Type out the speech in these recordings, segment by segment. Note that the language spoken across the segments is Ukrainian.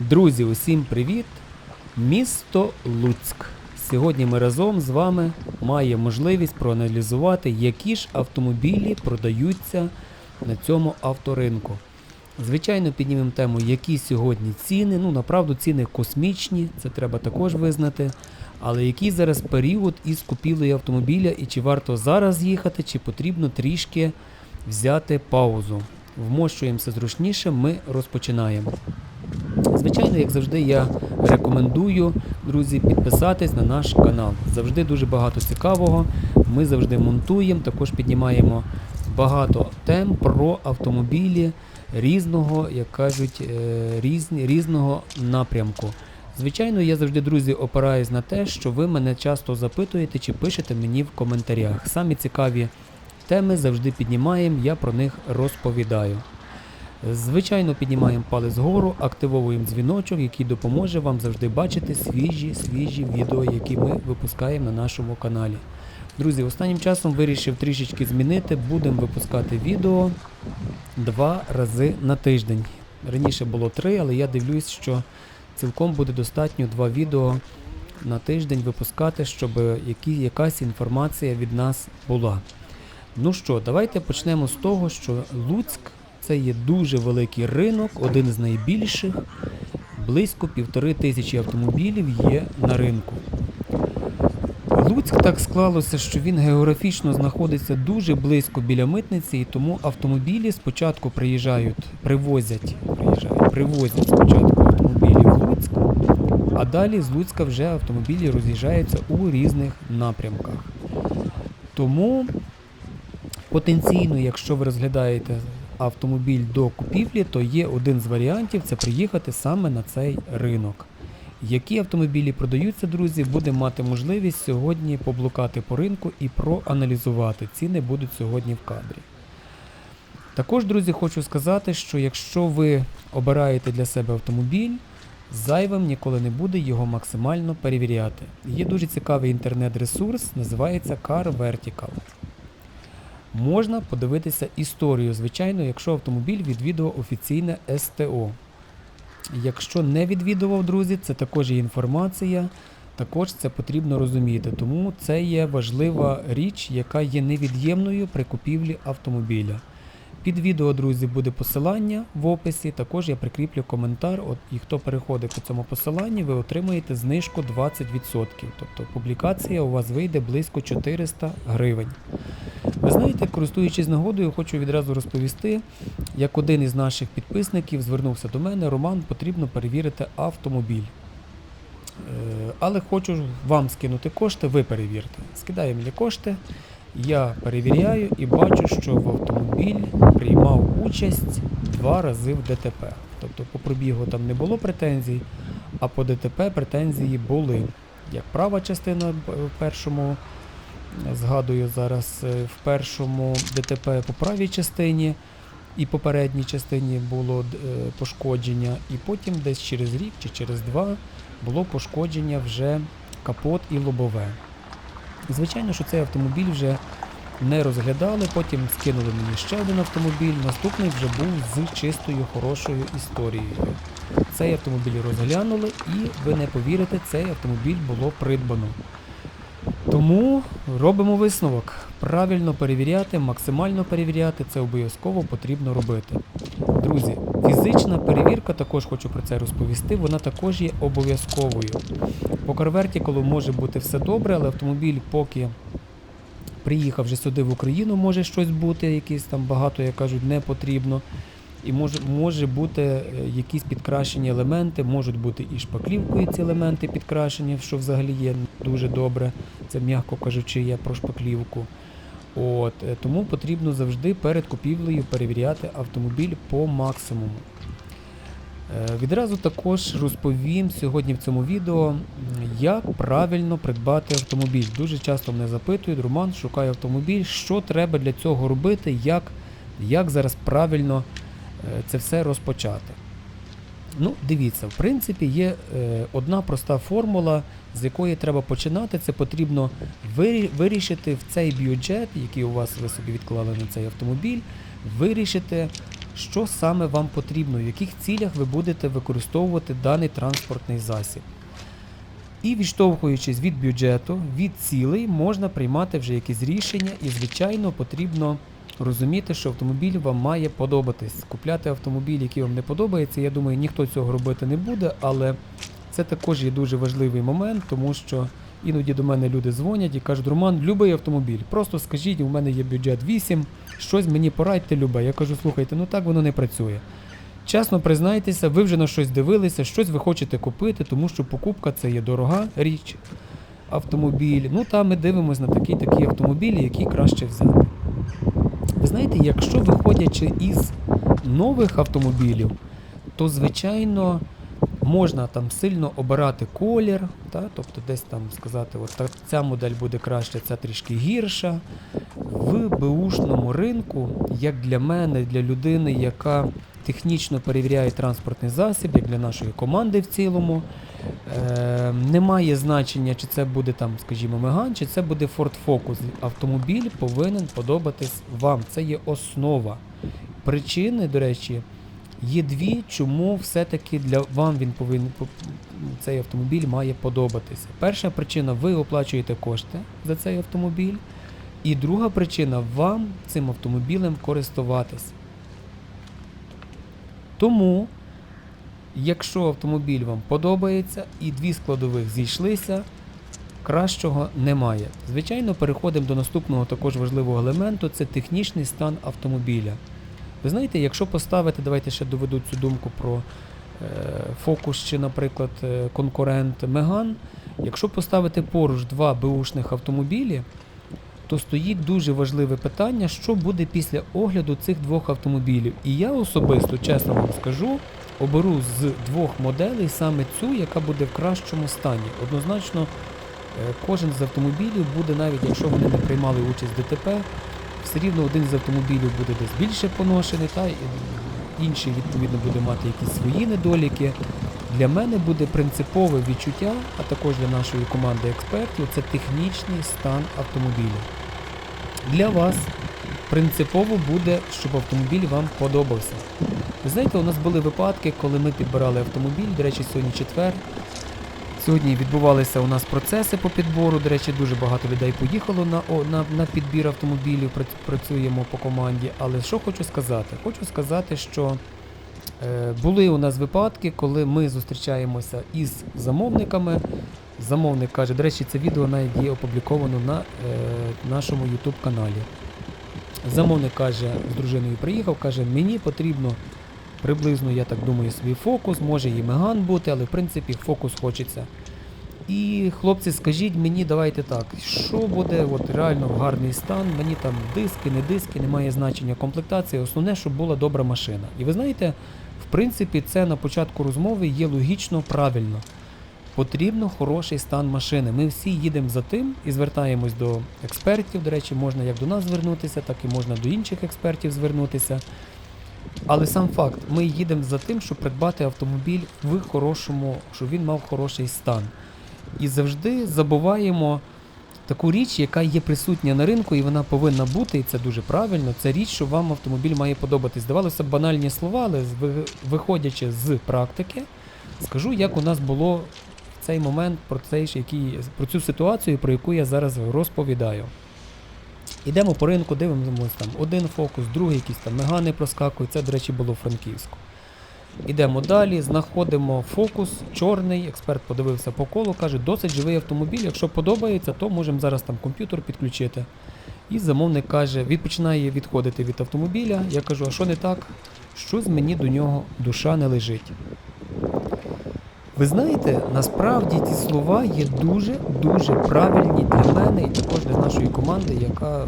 Друзі, усім привіт! Місто Луцьк. Сьогодні ми разом з вами маємо можливість проаналізувати, які ж автомобілі продаються на цьому авторинку. Звичайно, піднімемо тему, які сьогодні ціни. Ну, направду, ціни космічні, це треба також визнати. Але який зараз період із купівлею автомобіля і чи варто зараз їхати, чи потрібно трішки взяти паузу. Вмощуємося зручніше, ми розпочинаємо. Звичайно, як завжди, я рекомендую, друзі, підписатись на наш канал. Завжди дуже багато цікавого. Ми завжди монтуємо, також піднімаємо багато тем про автомобілі різного, як кажуть, е, різні, різного напрямку. Звичайно, я завжди, друзі, опираюсь на те, що ви мене часто запитуєте чи пишете мені в коментарях. Самі цікаві теми завжди піднімаємо, я про них розповідаю. Звичайно, піднімаємо палець вгору, активовуємо дзвіночок, який допоможе вам завжди бачити свіжі, свіжі відео, які ми випускаємо на нашому каналі. Друзі, останнім часом вирішив трішечки змінити. Будемо випускати відео два рази на тиждень. Раніше було три, але я дивлюсь, що цілком буде достатньо два відео на тиждень випускати, щоб які, якась інформація від нас була. Ну що, давайте почнемо з того, що Луцьк це є дуже великий ринок, один з найбільших. Близько півтори тисячі автомобілів є на ринку. Луцьк так склалося, що він географічно знаходиться дуже близько біля митниці, і тому автомобілі спочатку приїжджають, привозять, приїжджають, привозять спочатку автомобілі в Луцьк, а далі з Луцька вже автомобілі роз'їжджаються у різних напрямках. Тому потенційно, якщо ви розглядаєте автомобіль до купівлі, то є один з варіантів це приїхати саме на цей ринок. Які автомобілі продаються, друзі, будемо мати можливість сьогодні поблукати по ринку і проаналізувати. Ціни будуть сьогодні в кадрі. Також, друзі, хочу сказати, що якщо ви обираєте для себе автомобіль, зайвим ніколи не буде його максимально перевіряти. Є дуже цікавий інтернет-ресурс, називається Car Vertical. Можна подивитися історію, звичайно, якщо автомобіль відвідував офіційне СТО. Якщо не відвідував, друзі, це також є інформація, також це потрібно розуміти. Тому це є важлива річ, яка є невід'ємною при купівлі автомобіля. Під відео, друзі, буде посилання в описі. Також я прикріплю коментар. От, і хто переходить по цьому посиланні, ви отримаєте знижку 20%. Тобто публікація у вас вийде близько 400 гривень. Ви знаєте, користуючись нагодою, хочу відразу розповісти, як один із наших підписників звернувся до мене, Роман, потрібно перевірити автомобіль. Е, Але хочу вам скинути кошти, ви перевірте. Скидає мені кошти, я перевіряю і бачу, що в автомобіль приймав участь два рази в ДТП. Тобто по пробігу там не було претензій, а по ДТП претензії були. Як права частина в першому згадую зараз е, в першому ДТП по правій частині і попередній частині було е, пошкодження, і потім десь через рік чи через два було пошкодження вже капот і лобове. Звичайно, що цей автомобіль вже не розглядали, потім скинули мені ще один автомобіль. Наступний вже був з чистою хорошою історією. Цей автомобіль розглянули і ви не повірите, цей автомобіль було придбано. Тому робимо висновок. Правильно перевіряти, максимально перевіряти, це обов'язково потрібно робити. Друзі, фізична перевірка, також хочу про це розповісти, вона також є обов'язковою. По CarVertical може бути все добре, але автомобіль поки приїхав вже сюди в Україну, може щось бути, якісь там багато, як кажуть, не потрібно. І може може бути е, якісь підкрашені елементи, можуть бути і шпаклівкою ці елементи підкрашені, що взагалі є дуже добре. Це, м'яко кажучи, я про шпаклівку. От, е, Тому потрібно завжди перед купівлею перевіряти автомобіль по максимуму. Е, Відразу також розповім сьогодні в цьому відео, як правильно придбати автомобіль. Дуже часто мене запитують, Роман, шукаю автомобіль, що треба для цього робити, як, як зараз правильно е, це все розпочати. Ну, дивіться, в принципі, є одна проста формула, з якої треба починати. Це потрібно вирішити в цей бюджет, який у вас ви собі відклали на цей автомобіль, вирішити, що саме вам потрібно, в яких цілях ви будете використовувати даний транспортний засіб. І відштовхуючись від бюджету, від цілей, можна приймати вже якісь рішення, і, звичайно, потрібно розуміти, що автомобіль вам має подобатись. Купляти автомобіль, який вам не подобається, я думаю, ніхто цього робити не буде, але це також є дуже важливий момент, тому що іноді до мене люди дзвонять і кажуть, Роман, любий автомобіль. Просто скажіть, у мене є бюджет 8, щось мені порадьте любе. Я кажу, слухайте, ну так воно не працює. Чесно признайтеся, ви вже на щось дивилися, щось ви хочете купити, тому що покупка це є дорога річ, автомобіль. Ну та ми дивимося на такі такі автомобілі, які краще взяти. Ви знаєте, якщо виходячи із нових автомобілів, то звичайно можна там сильно обирати колір, та, тобто десь там сказати, от та- ця модель буде краще, ця трішки гірша. В беушному ринку, як для мене, для людини, яка технічно перевіряє транспортний засіб, як для нашої команди в цілому, е, немає значення, чи це буде там, скажімо, Меган, чи це буде Ford Focus. Автомобіль повинен подобатись вам. Це є основа. Причини, до речі, є дві, чому все-таки для вам він повинен цей автомобіль має подобатися. Перша причина ви оплачуєте кошти за цей автомобіль. І друга причина вам цим автомобілем користуватись. Тому, якщо автомобіль вам подобається і дві складових зійшлися, кращого немає. Звичайно, переходимо до наступного також важливого елементу це технічний стан автомобіля. Ви знаєте, якщо поставити, давайте ще доведу цю думку про е, фокус чи, наприклад, е, конкурент Меган, якщо поставити поруч два беушних автомобілі, то стоїть дуже важливе питання, що буде після огляду цих двох автомобілів. І я особисто, чесно вам скажу, оберу з двох моделей саме цю, яка буде в кращому стані. Однозначно, е, кожен з автомобілів буде, навіть якщо вони не приймали участь в ДТП, все рівно один з автомобілів буде десь більше поношений, та інший відповідно буде мати якісь свої недоліки. Для мене буде принципове відчуття, а також для нашої команди експертів, це технічний стан автомобіля. Для вас принципово буде, щоб автомобіль вам подобався. Ви знаєте, у нас були випадки, коли ми підбирали автомобіль, до речі, сьогодні четвер. Сьогодні відбувалися у нас процеси по підбору. До речі, дуже багато людей поїхало на, на, на підбір автомобілів, працюємо по команді. Але що хочу сказати? Хочу сказати, що е, були у нас випадки, коли ми зустрічаємося із замовниками. Замовник каже, до речі, це відео навіть є опубліковано на е, нашому YouTube каналі. Замовник каже, з дружиною приїхав, каже, мені потрібно приблизно, я так думаю, свій фокус, може і меган бути, але в принципі фокус хочеться. І хлопці, скажіть мені, давайте так, що буде от реально в гарний стан, мені там диски, не диски, немає значення комплектації, основне, щоб була добра машина. І ви знаєте, в принципі, це на початку розмови є логічно правильно. Потрібно хороший стан машини. Ми всі їдемо за тим і звертаємось до експертів. До речі, можна як до нас звернутися, так і можна до інших експертів звернутися. Але сам факт, ми їдемо за тим, щоб придбати автомобіль в хорошому, щоб він мав хороший стан. І завжди забуваємо таку річ, яка є присутня на ринку, і вона повинна бути, і це дуже правильно. Це річ, що вам автомобіль має подобатись. Здавалося б, банальні слова, але виходячи з практики, скажу, як у нас було в цей момент про, цей, який, про цю ситуацію, про яку я зараз розповідаю. Ідемо по ринку, дивимося там один фокус, другий якісь там мегани проскакують. Це, до речі, було Франківську. Ідемо далі, знаходимо фокус, чорний, експерт подивився по колу, каже, досить живий автомобіль. Якщо подобається, то можемо зараз там комп'ютер підключити. І замовник каже, він починає відходити від автомобіля. Я кажу, а що не так? Щось мені до нього душа не лежить. Ви знаєте, насправді ті слова є дуже-дуже правильні для мене і також для нашої команди, яка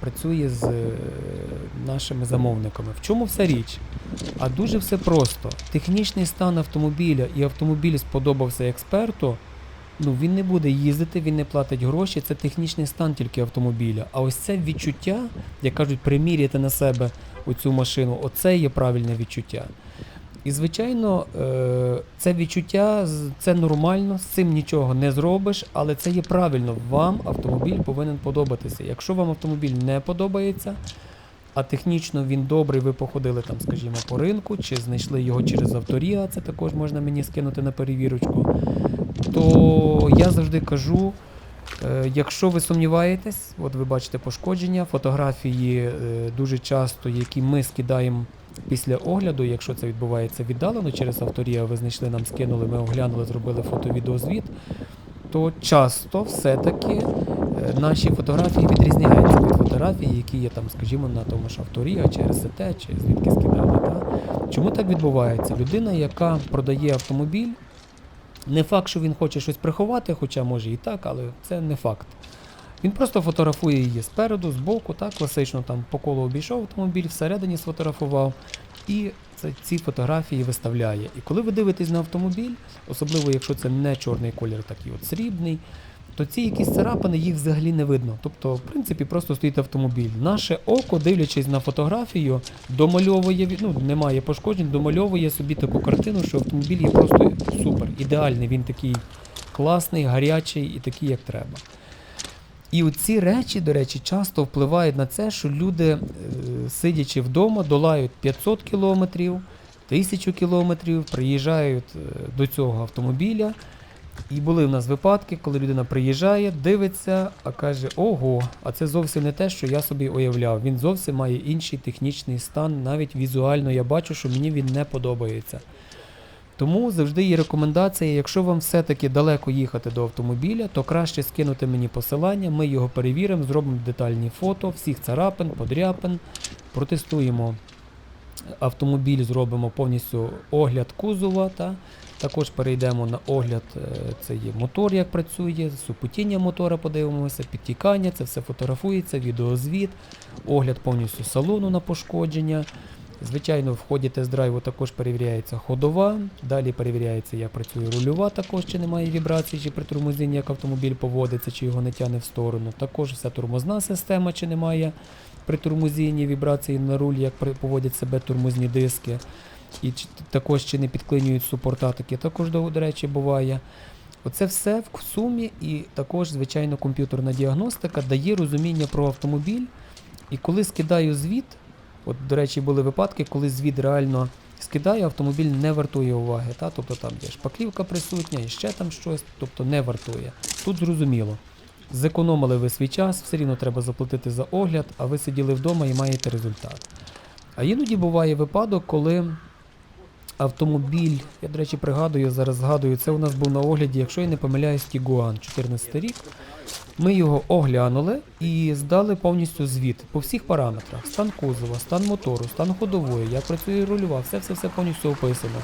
працює з е, нашими замовниками. В чому вся річ? А дуже все просто. Технічний стан автомобіля і автомобіль сподобався експерту. Ну, він не буде їздити, він не платить гроші, це технічний стан тільки автомобіля. А ось це відчуття, як кажуть, приміряти на себе оцю машину, оце є правильне відчуття. І, звичайно, е, це відчуття, це нормально, з цим нічого не зробиш, але це є правильно. Вам автомобіль повинен подобатися. Якщо вам автомобіль не подобається, а технічно він добрий, ви походили там, скажімо, по ринку, чи знайшли його через авторія, це також можна мені скинути на перевірочку. То я завжди кажу, е, якщо ви сумніваєтесь, от ви бачите пошкодження, фотографії е, дуже часто, які ми скидаємо після огляду, якщо це відбувається віддалено через авторія, ви знайшли, нам скинули, ми оглянули, зробили фото-відеозвіт, то часто все-таки е, наші фотографії відрізняються від фотографій, які є там, скажімо, на тому ж авторія, чи РСТ, чи звідки скидали. Та? Чому так відбувається? Людина, яка продає автомобіль, не факт, що він хоче щось приховати, хоча може і так, але це не факт. Він просто фотографує її спереду, збоку, так, класично там по колу обійшов автомобіль, всередині сфотографував і це, ці фотографії виставляє. І коли ви дивитесь на автомобіль, особливо якщо це не чорний колір, такий от срібний, то ці якісь царапини їх взагалі не видно. Тобто, в принципі, просто стоїть автомобіль. Наше око, дивлячись на фотографію, домальовує, ну, немає пошкоджень, домальовує собі таку картину, що автомобіль є просто супер, ідеальний. Він такий класний, гарячий і такий, як треба. І оці речі, до речі, часто впливають на це, що люди, е, сидячи вдома, долають 500 кілометрів, 1000 кілометрів, приїжджають е, до цього автомобіля. І були в нас випадки, коли людина приїжджає, дивиться, а каже: Ого, а це зовсім не те, що я собі уявляв. Він зовсім має інший технічний стан, навіть візуально я бачу, що мені він не подобається. Тому завжди є рекомендація, якщо вам все-таки далеко їхати до автомобіля, то краще скинути мені посилання, ми його перевіримо, зробимо детальні фото всіх царапин, подряпин, протестуємо автомобіль, зробимо повністю огляд кузова. Та? Також перейдемо на огляд, е, це є мотор, як працює, супутіння мотора подивимося, підтікання, це все фотографується, відеозвіт, огляд повністю салону на пошкодження. Звичайно, в ході тест-драйву також перевіряється ходова, далі перевіряється, як працює рульова, також чи немає вібрацій, чи при тормозінні, як автомобіль поводиться, чи його не тягне в сторону. Також вся тормозна система, чи немає при тормозінні вібрації на руль, як поводять себе тормозні диски. І також чи не підклинюють супорта, таке також, до речі, буває. Оце все в сумі, і також, звичайно, комп'ютерна діагностика дає розуміння про автомобіль. І коли скидаю звіт, От, до речі, були випадки, коли звіт реально скидає, автомобіль не вартує уваги. Та? Тобто там є шпаклівка присутня і ще там щось, тобто не вартує. Тут зрозуміло. Зекономили ви свій час, все рівно треба заплатити за огляд, а ви сиділи вдома і маєте результат. А іноді буває випадок, коли автомобіль, я, до речі, пригадую, зараз згадую, це у нас був на огляді, якщо я не помиляюсь, Тігуан, 14 рік. Ми його оглянули і здали повністю звіт по всіх параметрах: стан кузова, стан мотору, стан ходової, як працює рульова, все все все повністю описано.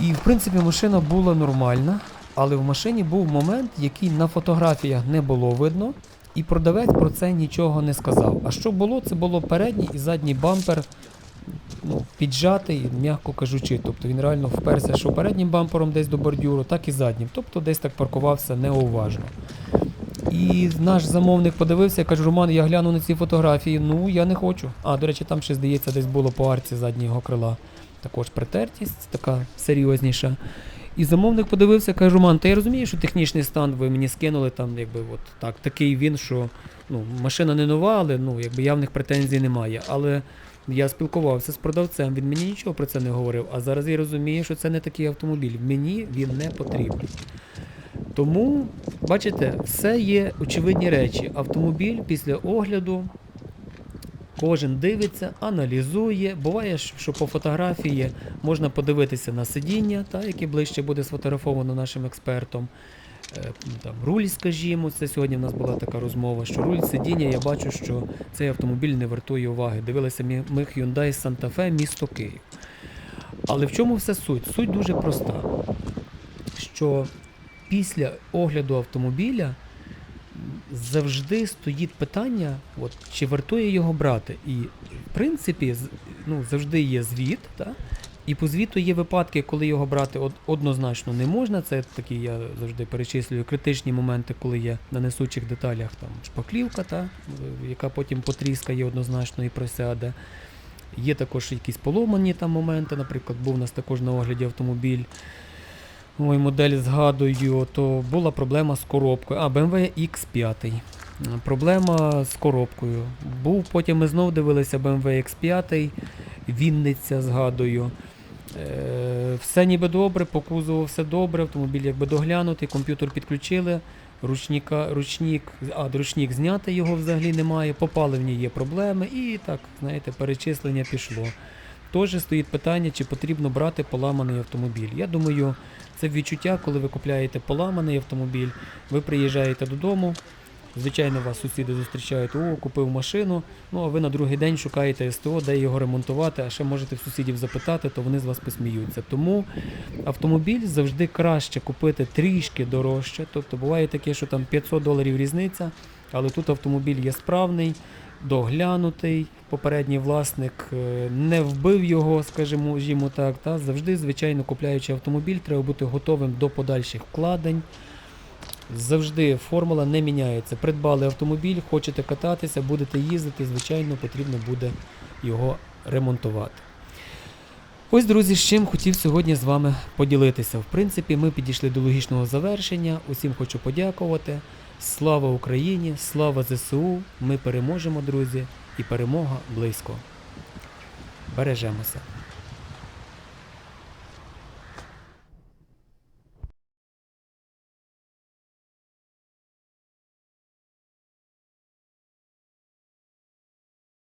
І в принципі машина була нормальна, але в машині був момент, який на фотографіях не було видно, і продавець про це нічого не сказав. А що було? Це було передній і задній бампер ну, піджатий, м'яко кажучи. Тобто він реально вперся, що переднім бампером десь до бордюру, так і заднім. Тобто десь так паркувався неуважно. І наш замовник подивився, каже, Роман, я гляну на ці фотографії. Ну, я не хочу. А, до речі, там ще здається, десь було по арці заднього крила. Також притертість, така серйозніша. І замовник подивився, каже, Роман, та я розумію, що технічний стан ви мені скинули там, якби от так, такий він, що ну, машина не нова, але ну, якби явних претензій немає. Але я спілкувався з продавцем, він мені нічого про це не говорив. А зараз я розумію, що це не такий автомобіль. Мені він не потрібен. Тому, бачите, все є очевидні речі. Автомобіль після огляду кожен дивиться, аналізує. Буває, що по фотографії можна подивитися на сидіння, та, яке ближче буде сфотографовано нашим експертом. Е, Там, руль, скажімо, це сьогодні в нас була така розмова, що руль сидіння, я бачу, що цей автомобіль не вартує уваги. Дивилися ми Hyundai Santa Fe, місто Київ. Але в чому вся суть? Суть дуже проста. Що після огляду автомобіля завжди стоїть питання, от, чи вартує його брати. І в принципі, ну, завжди є звіт, та? і по звіту є випадки, коли його брати однозначно не можна. Це такі, я завжди перечислюю критичні моменти, коли є на несучих деталях там, шпаклівка, та? яка потім потріскає однозначно і просяде. Є також якісь поломані там моменти. Наприклад, був у нас також на огляді автомобіль. Ой, модель згадую, то була проблема з коробкою. А, BMW X5. Проблема з коробкою. Був потім ми знов дивилися BMW X5, Вінниця, згадую. Е, Все ніби добре, по кузову все добре, автомобіль якби доглянутий, комп'ютер підключили, ручника, ручник, а ручник знятий його взагалі немає, по паливні є проблеми і так, знаєте, перечислення пішло. Теж стоїть питання, чи потрібно брати поламаний автомобіль. Я думаю, це відчуття, коли ви купляєте поламаний автомобіль, ви приїжджаєте додому, Звичайно, вас сусіди зустрічають, о, купив машину. Ну а ви на другий день шукаєте СТО, де його ремонтувати, а ще можете в сусідів запитати, то вони з вас посміються. Тому автомобіль завжди краще купити трішки дорожче. Тобто буває таке, що там 500 доларів різниця, але тут автомобіль є справний, доглянутий. Попередній власник е, не вбив його, скажімо жімо так. Та завжди, звичайно, купляючи автомобіль, треба бути готовим до подальших вкладень. Завжди формула не міняється. Придбали автомобіль, хочете кататися, будете їздити, звичайно, потрібно буде його ремонтувати. Ось, друзі, з чим хотів сьогодні з вами поділитися. В принципі, ми підійшли до логічного завершення. Усім хочу подякувати. Слава Україні! Слава ЗСУ! Ми переможемо, друзі, і перемога близько. Бережемося.